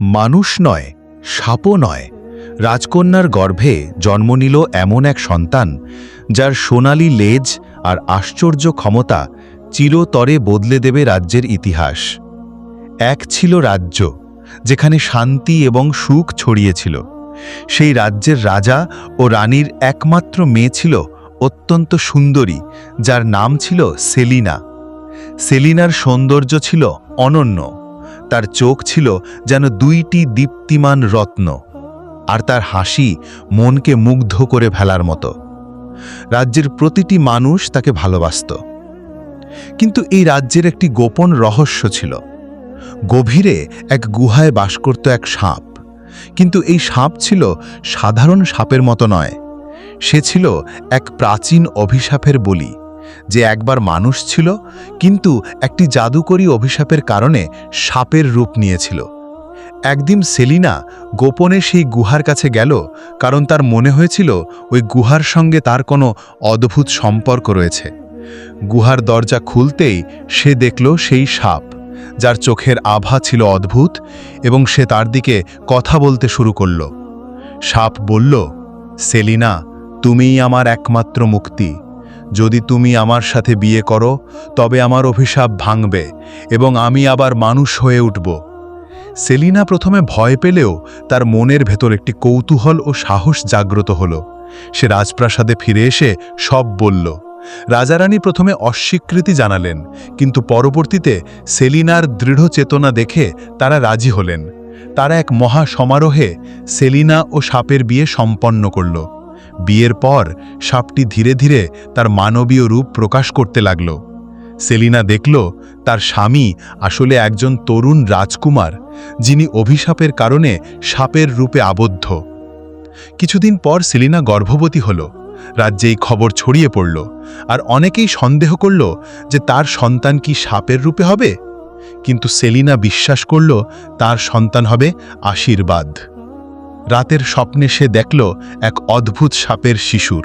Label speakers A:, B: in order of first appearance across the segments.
A: মানুষ নয়, সাপও নয়। রাজকন্যার গর্ভে জন্ম নিল এমন এক সন্তান, যার সোনালি লেজ আর আশ্চর্য ক্ষমতা চিরতরে বদলে দেবে রাজ্যের ইতিহাস। এক ছিল রাজ্য, যেখানে শান্তি এবং সুখ ছড়িয়েছিল। সেই রাজ্যের রাজা ও রানীর একমাত্র মেয়ে ছিল অত্যন্ত সুন্দরী, যার নাম ছিল সেলিনা। সেলিনার সৌন্দর্য ছিল অনন্য। তার চোখ ছিল যেন দুইটি দীপ্তিমান রত্ন, আর তার হাসি মনকে মুগ্ধ করে ফেলার মতো। রাজ্যের প্রতিটি মানুষ তাকে ভালোবাসত। কিন্তু এই রাজ্যের একটি গোপন রহস্য ছিল। গভীরে এক গুহায় বাস করত এক সাপ। কিন্তু এই সাপ ছিল সাধারণ সাপের মতো নয়। সে ছিল এক প্রাচীন অভিশাপের বলি। যে একবার মানুষ ছিল, কিন্তু একটি জাদুকরী অভিশাপের কারণে সাপের রূপ নিয়েছিল। একদিন সেলিনা গোপনে সেই গুহার কাছে গেল, কারণ তার মনে হয়েছিল ওই গুহার সঙ্গে তার কোনো অদ্ভুত সম্পর্ক রয়েছে। গুহার দরজা খুলতেই সে দেখল সেই সাপ, যার চোখের আভা ছিল অদ্ভুত এবং সে তার দিকে কথা বলতে শুরু করল। সাপ বলল, সেলিনা, তুমিই আমার একমাত্র মুক্তি। যদি তুমি আমার সাথে বিয়ে করো, তবে আমার অভিশাপ ভাঙবে এবং আমি আবার মানুষ হয়ে উঠব। সেলিনা প্রথমে ভয় পেলেও তার মনের ভেতর একটি কৌতূহল ও সাহস জাগ্রত হল। সে রাজপ্রাসাদে ফিরে এসে সব বলল। রাজারানী প্রথমে অস্বীকৃতি জানালেন, কিন্তু পরবর্তীতে সেলিনার দৃঢ় চেতনা দেখে তারা রাজি হলেন। তারা এক মহা সমারোহে সেলিনা ও সাপের বিয়ে সম্পন্ন করল। বিয়ের পর সাপটি ধীরে ধীরে তার মানবীয় রূপ প্রকাশ করতে লাগল। সেলিনা দেখল তার স্বামী আসলে একজন তরুণ রাজকুমার, যিনি অভিশাপের কারণে সাপের রূপে আবদ্ধ। কিছুদিন পর সেলিনা গর্ভবতী হল রাজ্যে এই খবর ছড়িয়ে পড়ল, আর অনেকেই সন্দেহ করল যে তার সন্তান কি সাপের রূপে হবে? কিন্তু সেলিনা বিশ্বাস করল তার সন্তান হবে আশীর্বাদ। রাতের স্বপ্নে সে দেখল এক অদ্ভুত সাপের শিশুর।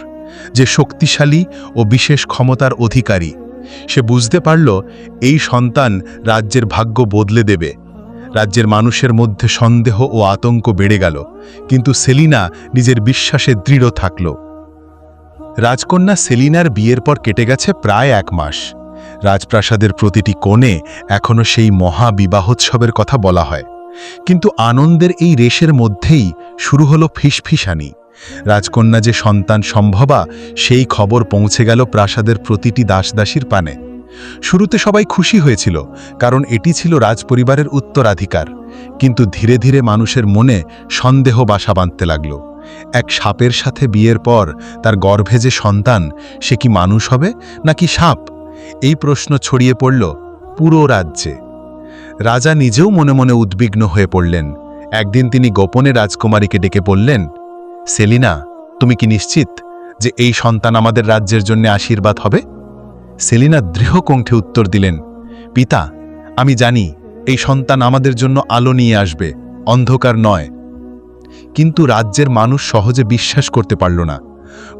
A: যে শক্তিশালী ও বিশেষ ক্ষমতার অধিকারী। সে বুঝতে পারল, এই সন্তান রাজ্যের ভাগ্য বদলে দেবে। রাজ্যের মানুষের মধ্যে সন্দেহ ও আতঙ্ক বেড়ে গেল, কিন্তু সেলিনা নিজের বিশ্বাসে দৃঢ় থাকল। রাজকন্যা সেলিনার বিয়ের পর কেটে গেছে প্রায় এক মাস। রাজপ্রাসাদের প্রতিটি কোণে এখনও সেই মহাবিবাহোৎসবের কথা বলা হয়। কিন্তু আনন্দের এই রেশের মধ্যেই শুরু হলো ফিসফিসানি। রাজকন্যা যে সন্তান সম্ভবা, সেই খবর পৌঁছে গেল প্রাসাদের প্রতিটি দাসদাসীর পানে। শুরুতে সবাই খুশি হয়েছিল, কারণ এটি ছিল রাজপরিবারের উত্তরাধিকার। কিন্তু ধীরে ধীরে মানুষের মনে সন্দেহ বাসা বাঁধতে লাগল। এক সাপের সাথে বিয়ের পর তার গর্ভে যে সন্তান, সে কি মানুষ হবে নাকি সাপ? এই প্রশ্ন ছড়িয়ে পড়ল পুরো রাজ্যে। রাজা নিজেও মনে মনে উদ্বিগ্ন হয়ে পড়লেন। একদিন তিনি গোপনে রাজকুমারীকে ডেকে বললেন, সেলিনা, তুমি কি নিশ্চিত যে এই সন্তান আমাদের রাজ্যের জন্য আশীর্বাদ হবে? সেলিনা দৃঢ় কণ্ঠে উত্তর দিলেন, পিতা, আমি জানি এই সন্তান আমাদের জন্য আলো নিয়ে আসবে, অন্ধকার নয়। কিন্তু রাজ্যের মানুষ সহজে বিশ্বাস করতে পারল না।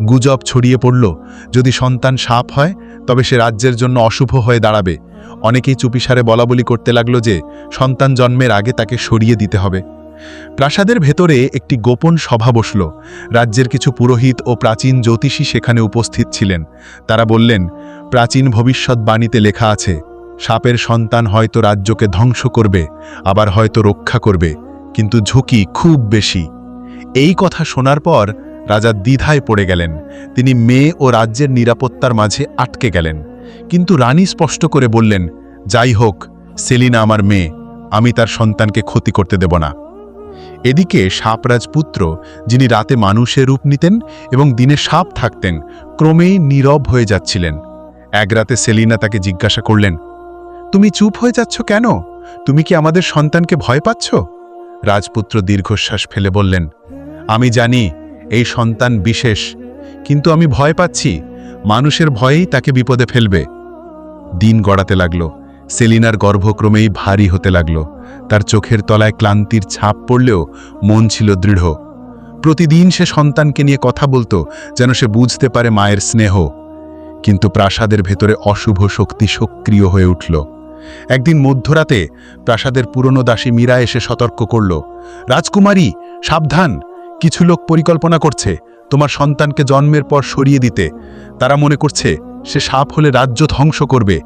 A: গুজব ছড়িয়ে পড়ল, যদি সন্তান সাপ হয়, তবে সে রাজ্যের জন্য অশুভ হয়ে দাঁড়াবে। অনেকেই চুপিসারে বলাবলি করতে লাগল যে সন্তান জন্মের আগে তাকে সরিয়ে দিতে হবে। প্রাসাদের ভেতরে একটি গোপন সভা বসল। রাজ্যের কিছু পুরোহিত ও প্রাচীন জ্যোতিষী সেখানে উপস্থিত ছিলেন। তারা বললেন, প্রাচীন ভবিষ্যৎবাণীতে লেখা আছে, সাপের সন্তান হয়তো রাজ্যকে ধ্বংস করবে, আবার হয়তো রক্ষা করবে, কিন্তু ঝুঁকি খুব বেশি। এই কথা শোনার পর রাজা দ্বিধায় পড়ে গেলেন। তিনি মেয়ে ও রাজ্যের নিরাপত্তার মাঝে আটকে গেলেন। কিন্তু রানী স্পষ্ট করে বললেন, যাই হোক, সেলিনা আমার মেয়ে, আমি তার সন্তানকে ক্ষতি করতে দেব না। এদিকে সাপরাজ পুত্র, যিনি রাতে মানুষের রূপ নিতেন এবং দিনে সাপ থাকতেন, ক্রমেই নীরব হয়ে যাচ্ছিলেন। এক রাতে সেলিনা তাকে জিজ্ঞাসা করলেন, তুমি চুপ হয়ে যাচ্ছ কেন? তুমি কি আমাদের সন্তানকে ভয় পাচ্ছ? রাজপুত্র দীর্ঘশ্বাস ফেলে বললেন, আমি জানি, এই সন্তান বিশেষ, কিন্তু আমি ভয় পাচ্ছি। মানুষের ভয়েই তাকে বিপদে ফেলবে। দিন গড়াতে লাগল। সেলিনার গর্ভক্রমেই ভারী হতে লাগল। তার চোখের তলায় ক্লান্তির ছাপ পড়লেও মন ছিল দৃঢ়। প্রতিদিন সে সন্তানকে নিয়ে কথা বলতো, যেন সে বুঝতে পারে মায়ের স্নেহ। কিন্তু প্রাসাদের ভেতরে অশুভ শক্তি সক্রিয় হয়ে উঠল।
B: একদিন মধ্যরাতে প্রাসাদের পুরনো দাসী মীরা এসে সতর্ক করল। রাজকুমারী, সাবধান! কিছু লোক পরিকল্পনা করছে। তোমার সন্তানকে জন্মের পর সরিয়ে দিতে। তারা মনে করছে, সে সাপ হলে রাজ্য ধ্বংস করবে।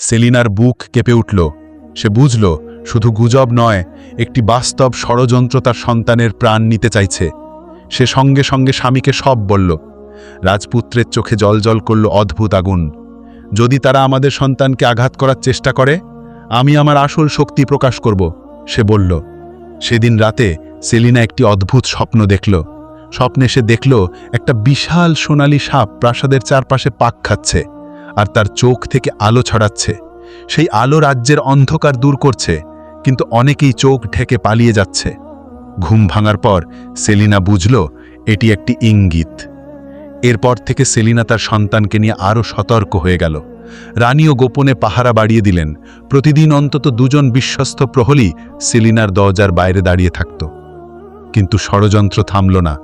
B: সেলিনার বুক কেঁপে উঠল। সে বুঝল, শুধু গুজব নয়, একটি বাস্তব ষড়যন্ত্র তার সন্তানের প্রাণ নিতে চাইছে। সে সঙ্গে সঙ্গে স্বামীকে সব বলল। রাজপুত্রের চোখে জলজল করল অদ্ভুত আগুন। যদি তারা আমাদের সন্তানকে আঘাত করার চেষ্টা করে, আমি আমার আসল শক্তি প্রকাশ করব, সে বলল। সেদিন রাতে সেলিনা একটি অদ্ভুত স্বপ্ন দেখল। স্বপ্নে সে দেখল একটা বিশাল সোনালি সাপ প্রাসাদের চারপাশে পাক খাচ্ছে আর তার চোখ থেকে আলো ছড়াচ্ছে। সেই আলো রাজ্যের অন্ধকার দূর করছে, কিন্তু অনেকেই চোখ ঢেকে পালিয়ে যাচ্ছে। ঘুম ভাঙার পর সেলিনা বুঝল এটি একটি ইঙ্গিত। এরপর থেকে সেলিনা তার সন্তানকে নিয়ে আরও সতর্ক হয়ে গেল। রানীও গোপনে পাহারা বাড়িয়ে দিলেন। প্রতিদিন অন্তত দুজন বিশ্বস্ত প্রহরী সেলিনার দরজার বাইরে দাঁড়িয়ে থাকত। কিন্তু ষড়যন্ত্র থামল না।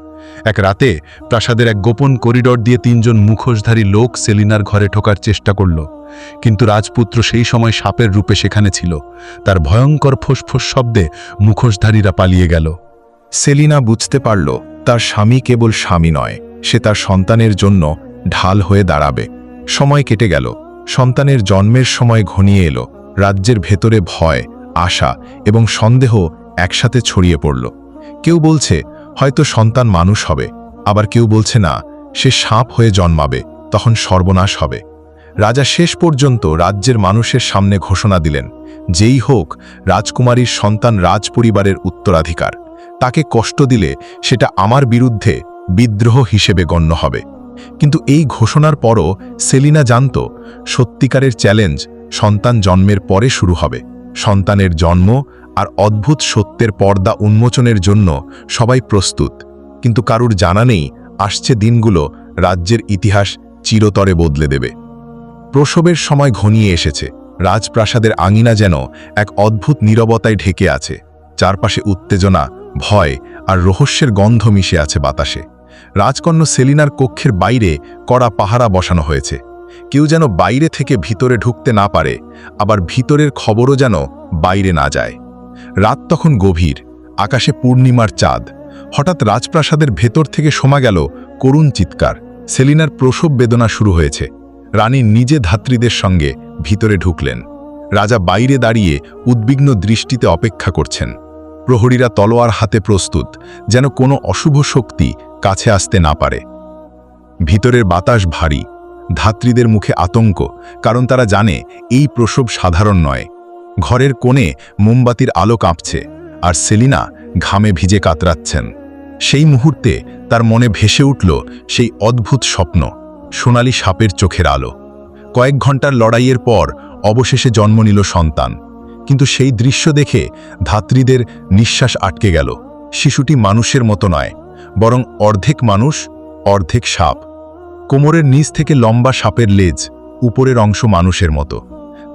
B: এক রাতে প্রাসাদের এক গোপন করিডর দিয়ে তিনজন মুখোশধারী লোক সেলিনার ঘরে ঢোকার চেষ্টা করল, কিন্তু রাজপুত্র সেই সময় সাপের রূপে সেখানে ছিল। তার ভয়ঙ্কর ফোসফোস শব্দে মুখোশধারীরা পালিয়ে গেল।
A: সেলিনা বুঝতে পারল, তার স্বামী কেবল স্বামী নয়, সে তার সন্তানের জন্য ঢাল হয়ে দাঁড়াবে। সময় কেটে গেল, সন্তানের জন্মের সময় ঘনিয়ে এলো, রাজ্যের ভেতরে ভয়, আশা এবং সন্দেহ একসাথে ছড়িয়ে পড়ল। কেউ বলছে হয়তো সন্তান মানুষ হবে, আবার কেউ বলছে না, সে সাপ হয়ে জন্মাবে, তখন সর্বনাশ হবে। রাজা শেষ পর্যন্ত রাজ্যের মানুষের সামনে ঘোষণা দিলেন, যেই হোক, রাজকুমারীর সন্তান রাজপরিবারের উত্তরাধিকার। তাকে কষ্ট দিলে সেটা আমার বিরুদ্ধে বিদ্রোহ হিসেবে গণ্য হবে। কিন্তু এই ঘোষণার পরও সেলিনা জানত, সত্যিকারের চ্যালেঞ্জ সন্তান জন্মের পরে শুরু হবে। সন্তানের জন্ম আর অদ্ভুত সত্যের পর্দা উন্মোচনের জন্য সবাই প্রস্তুত। কিন্তু কারুর জানা নেই, আসছে দিনগুলো রাজ্যের ইতিহাস চিরতরে বদলে দেবে। প্রসবের সময় ঘনিয়ে এসেছে, রাজপ্রাসাদের আঙিনা যেন এক অদ্ভুত নীরবতায় ঢেকে আছে। চারপাশে উত্তেজনা, ভয় আর রহস্যের গন্ধ মিশে আছে বাতাসে। রাজকন্য সেলিনার কক্ষের বাইরে কড়া পাহারা বসানো হয়েছে। কেউ যেন বাইরে থেকে ভিতরে ঢুকতে না পারে, আবার ভিতরের খবরও যেন বাইরে না যায়। রাত তখন গভীর, আকাশে পূর্ণিমার চাঁদ। হঠাৎ রাজপ্রাসাদের ভেতর থেকে শোনা গেল করুণ চিৎকার। সেলিনার প্রসব বেদনা শুরু হয়েছে। রানী নিজে ধাত্রীদের সঙ্গে ভিতরে ঢুকলেন। রাজা বাইরে দাঁড়িয়ে উদ্বিগ্ন দৃষ্টিতে অপেক্ষা করছেন। প্রহরীরা তলোয়ার হাতে প্রস্তুত, যেন কোনো অশুভ শক্তি কাছে আসতে না পারে। ভিতরের বাতাস ভারী। ধাত্রীদের মুখে আতঙ্ক, কারণ তারা জানে এই প্রসব সাধারণ নয়। ঘরের কোণে মোমবাতির আলো কাঁপছে আর সেলিনা ঘামে ভিজে কাতরাচ্ছেন। সেই মুহূর্তে তার মনে ভেসে উঠল সেই অদ্ভুত স্বপ্ন, সোনালি সাপের চোখের আলো। কয়েক ঘণ্টার লড়াইয়ের পর অবশেষে জন্ম নিল সন্তান, কিন্তু সেই দৃশ্য দেখে ধাত্রীদের নিঃশ্বাস আটকে গেল। শিশুটি মানুষের মতো নয়, বরং অর্ধেক মানুষ, অর্ধেক সাপ। কোমরের নিচ থেকে লম্বা সাপের লেজ, উপরের অংশ মানুষের মতো।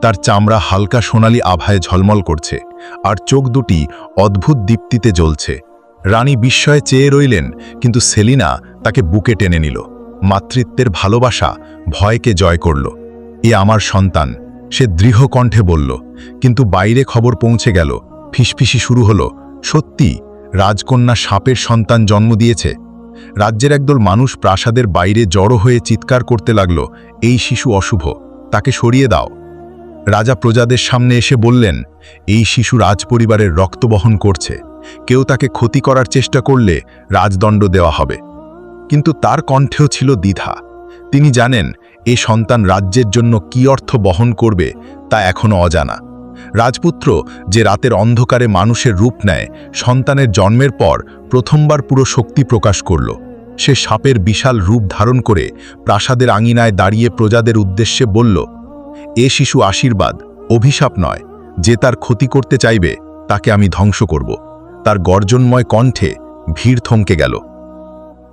A: তার চামড়া হালকা সোনালি আভায় ঝলমল করছে, আর চোখ দুটি অদ্ভুত দীপ্তিতে জ্বলছে। রানী বিস্ময়ে চেয়ে রইলেন, কিন্তু সেলিনা তাকে বুকে টেনে নিল। মাতৃত্বের ভালোবাসা ভয়কে জয় করল। এ আমার সন্তান, সে দৃঢ় কণ্ঠে বলল। কিন্তু বাইরে খবর পৌঁছে গেল, ফিসফিসি শুরু হলো। সত্যি, রাজকন্যা সাপের সন্তান জন্ম দিয়েছে। রাজ্যের একদল মানুষ প্রাসাদের বাইরে জড়ো হয়ে চিৎকার করতে লাগল, এই শিশু অশুভ, তাকে সরিয়ে দাও। রাজা প্রজাদের সামনে এসে বললেন, এই শিশু রাজপরিবারের রক্ত বহন করছে। কেউ তাকে ক্ষতি করার চেষ্টা করলে রাজদণ্ড দেওয়া হবে। কিন্তু তার কণ্ঠেও ছিল দ্বিধা। তিনি জানেন, এ সন্তান রাজ্যের জন্য কি অর্থ বহন করবে তা এখনও অজানা। রাজপুত্র যে রাতের অন্ধকারে মানুষের রূপ নেয়, সন্তানের জন্মের পর প্রথমবার পুরো শক্তি প্রকাশ করল। সে সাপের বিশাল রূপ ধারণ করে প্রাসাদের আঙিনায় দাঁড়িয়ে প্রজাদের উদ্দেশ্যে বলল এ শিশু আশীর্বাদ, অভিশাপ নয়, যে তার ক্ষতি করতে চাইবে, তাকে আমি ধ্বংস করব। তার গর্জনময় কণ্ঠে ভিড় থমকে গেল।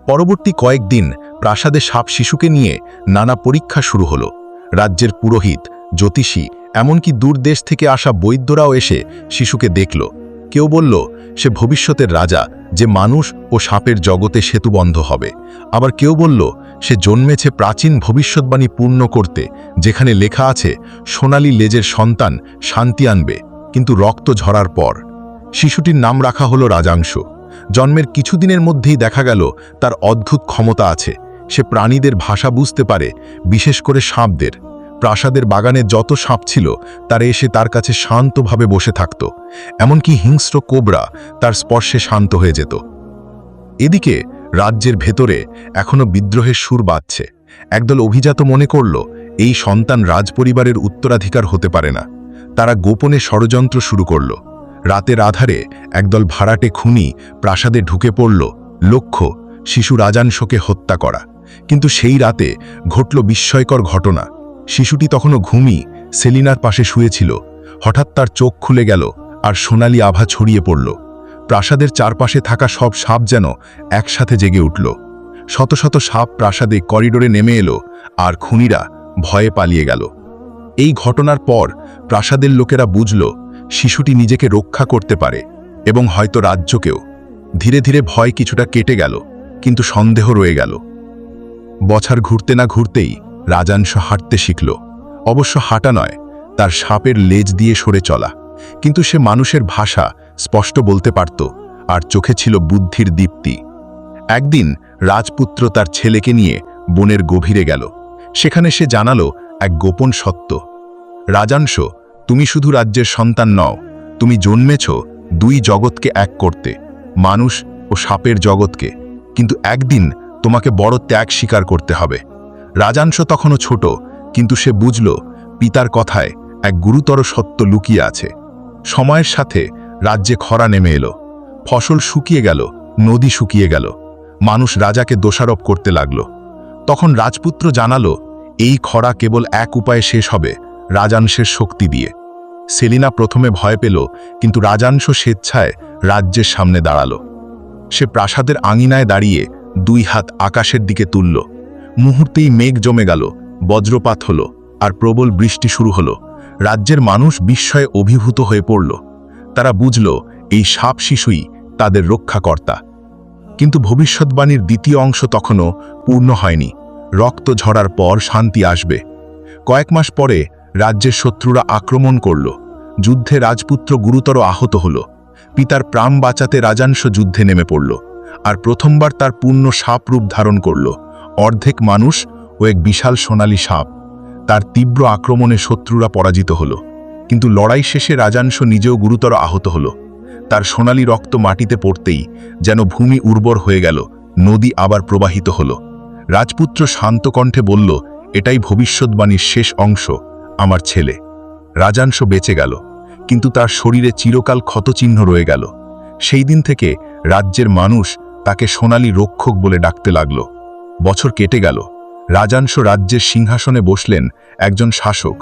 A: পরবর্তী কয়েকদিন প্রাসাদে সাপ শিশুকে নিয়ে নানা পরীক্ষা শুরু হল। রাজ্যের পুরোহিত, জ্যোতিষী, এমনকি দূর দেশ থেকে আসা বৈদ্যরাও এসে শিশুকে দেখল। কেউ বলল, সে ভবিষ্যতের রাজা, যে মানুষ ও সাপের জগতে সেতুবন্ধ হবে। আবার কেউ বলল
B: সে জন্মেছে প্রাচীন ভবিষ্যৎবাণী পূর্ণ করতে, যেখানে লেখা আছে, সোনালী লেজের সন্তান শান্তি আনবে, কিন্তু রক্ত ঝরার পর। শিশুটির নাম রাখা হলো রাজাংশ। জন্মের কিছুদিনের মধ্যেই দেখা গেল, তার অদ্ভুত ক্ষমতা আছে। সে প্রাণীদের ভাষা বুঝতে পারে, বিশেষ করে সাপদের। প্রাসাদের বাগানে যত সাপ ছিল, তারা এসে তার কাছে শান্তভাবে বসে থাকত। এমনকি হিংস্র কোবরা তার স্পর্শে শান্ত হয়ে যেত। এদিকে রাজ্যের ভেতরে এখনও বিদ্রোহের সুর বাজছে। একদল অভিজাত মনে করল, এই সন্তান রাজপরিবারের উত্তরাধিকার হতে পারে না। তারা গোপনে ষড়যন্ত্র শুরু করল। রাতের আধারে একদল ভাড়াটে খুনি প্রাসাদে ঢুকে পড়ল। লক্ষ্য, শিশু রাজাংশকে হত্যা করা। কিন্তু সেই রাতে ঘটল বিস্ময়কর ঘটনা। শিশুটি তখনও ঘুমি সেলিনার পাশে শুয়েছিল। হঠাৎ তার চোখ খুলে গেল আর সোনালি আভা ছড়িয়ে পড়ল। প্রাসাদের চারপাশে থাকা সব সাপ যেন একসাথে জেগে উঠল। শত শত সাপ প্রাসাদে করিডোরে নেমে এলো আর খুনিরা ভয়ে পালিয়ে গেল। এই ঘটনার পর প্রাসাদের লোকেরা বুঝল শিশুটি নিজেকে রক্ষা করতে পারে এবং হয়তো রাজ্যকেও। ধীরে ধীরে ভয় কিছুটা কেটে গেল, কিন্তু সন্দেহ রয়ে গেল। বছর ঘুরতে না ঘুরতেই রাজাংশ হাঁটতে শিখল। অবশ্য হাঁটা নয়, তার সাপের লেজ দিয়ে সরে চলা, কিন্তু সে মানুষের ভাষা স্পষ্ট বলতে পারত, আর চোখে ছিল বুদ্ধির দীপ্তি। একদিন রাজপুত্র তার ছেলেকে নিয়ে বনের গভীরে গেল। সেখানে সে জানালো, এক গোপন সত্য। রাজাংশ, তুমি শুধু রাজ্যের সন্তান নও, তুমি জন্মেছ দুই জগৎকে এক করতে, মানুষ ও সাপের জগৎকে। কিন্তু একদিন তোমাকে বড় ত্যাগ স্বীকার করতে হবে। রাজাংশ তখনও ছোট, কিন্তু সে বুঝল, পিতার কথায় এক গুরুতর সত্য লুকিয়ে আছে। সময়ের সাথে রাজ্যে খরা নেমে এলো। ফসল শুকিয়ে গেল, নদী শুকিয়ে গেল। মানুষ রাজাকে দোষারোপ করতে লাগল। তখন রাজপুত্র জানালো, এই খরা কেবল এক উপায়ে শেষ হবে, রাজাংশের শক্তি দিয়ে। সেলিনা প্রথমে ভয় পেল, কিন্তু রাজাংশ স্বেচ্ছায় রাজ্যের সামনে দাঁড়াল। সে প্রাসাদের আঙিনায় দাঁড়িয়ে দুই হাত আকাশের দিকে তুলল। মুহূর্তেই মেঘ জমে গেল, বজ্রপাত হলো, আর প্রবল বৃষ্টি শুরু হলো। রাজ্যের মানুষ বিস্ময়ে অভিভূত হয়ে পড়ল। তারা বুঝল, এই সাপ শিশুই তাদের রক্ষাকর্তা। কিন্তু ভবিষ্যৎবাণীর দ্বিতীয় অংশ তখনও পূর্ণ হয়নি। রক্ত ঝরার পর শান্তি আসবে। কয়েক মাস পরে রাজ্যের শত্রুরা আক্রমণ করল। যুদ্ধে রাজপুত্র গুরুতর আহত হল। পিতার প্রাণ বাঁচাতে রাজাংশ যুদ্ধে নেমে পড়ল। আর প্রথমবার তার পূর্ণ সাপ রূপ ধারণ করল। অর্ধেক মানুষ ও এক বিশাল সোনালী সাপ। তার তীব্র আক্রমণে শত্রুরা পরাজিত হল। কিন্তু লড়াই শেষে রাজাংশ নিজেও গুরুতর আহত হল। তার সোনালী রক্ত মাটিতে পড়তেই যেন ভূমি উর্বর হয়ে গেল, নদী আবার প্রবাহিত হল। রাজপুত্র শান্ত কণ্ঠে বলল, এটাই ভবিষ্যৎবাণীর শেষ অংশ, আমার ছেলে। রাজাংশ বেঁচে গেল, কিন্তু তার শরীরে চিরকাল ক্ষতচিহ্ন রয়ে গেল। সেই দিন থেকে রাজ্যের মানুষ তাকে সোনালী রক্ষক বলে ডাকতে লাগল। বছর কেটে গেল। রাজাংশ রাজ্যের সিংহাসনে বসলেন একজন শাসক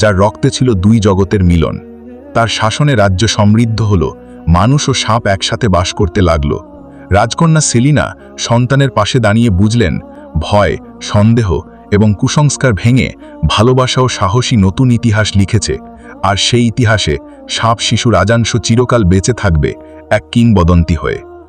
B: যার রক্তে ছিল দুই জগতের মিলন। তার শাসনে রাজ্য সমৃদ্ধ হল, মানুষ ও সাপ একসাথে বাস করতে লাগল। রাজকন্যা সেলিনা সন্তানের পাশে দাঁড়িয়ে বুঝলেন, ভয়, সন্দেহ এবং কুসংস্কার ভেঙে ভালোবাসা ও সাহসী নতুন ইতিহাস লিখেছে, আর সেই ইতিহাসে সাপ শিশু রাজাংশ চিরকাল বেঁচে থাকবে এক কিংবদন্তি হয়ে।